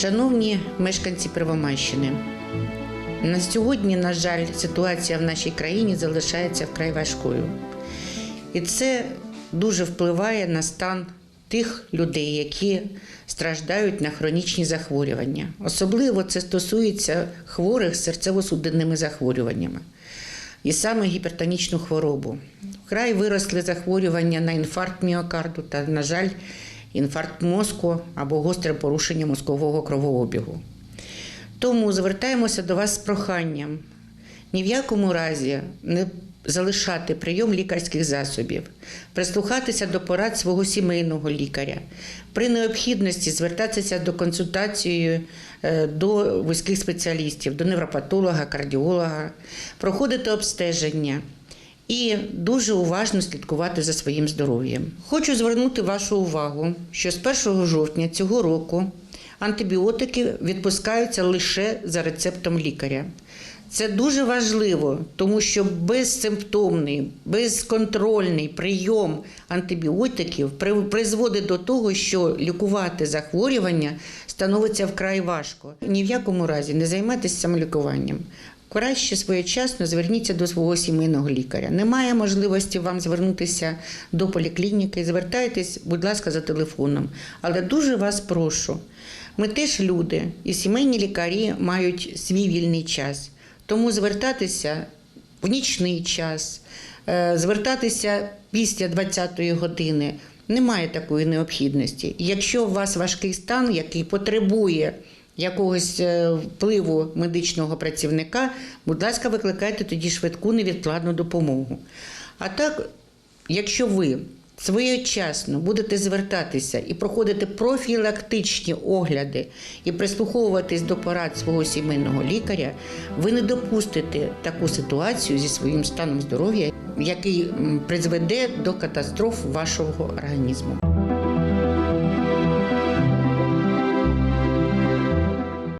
Шановні мешканці Первомайщини, на сьогодні, на жаль, ситуація в нашій країні залишається вкрай важкою. І це дуже впливає на стан тих людей, які страждають на хронічні захворювання. Особливо це стосується хворих з серцево-судинними захворюваннями. І саме гіпертонічну хворобу. Вкрай виросли захворювання на інфаркт міокарду та, на жаль, інфаркт мозку або гостре порушення мозкового кровообігу. Тому звертаємося до вас з проханням ні в якому разі не залишати прийом лікарських засобів, прислухатися до порад свого сімейного лікаря, при необхідності звертатися до консультації е, до вузьких спеціалістів, до невропатолога, кардіолога, проходити обстеження. І дуже уважно слідкувати за своїм здоров'ям. Хочу звернути вашу увагу, що з 1 жовтня цього року антибіотики відпускаються лише за рецептом лікаря. Це дуже важливо, тому що безсимптомний, безконтрольний прийом антибіотиків призводить до того, що лікувати захворювання становиться вкрай важко. Ні в якому разі не займайтеся самолікуванням. Краще своєчасно зверніться до свого сімейного лікаря. Немає можливості вам звернутися до поліклініки. Звертайтесь, будь ласка, за телефоном. Але дуже вас прошу. Ми теж люди, і сімейні лікарі мають свій вільний час. Тому звертатися в нічний час, е, звертатися після 20-ї години немає такої необхідності. Якщо у вас важкий стан, який потребує якогось е, впливу медичного працівника, будь ласка, викликайте тоді швидку невідкладну допомогу. А так, якщо ви своєчасно будете звертатися і проходити профілактичні огляди і прислуховуватись до порад свого сімейного лікаря, ви не допустите таку ситуацію зі своїм станом здоров'я, який призведе до катастроф вашого організму.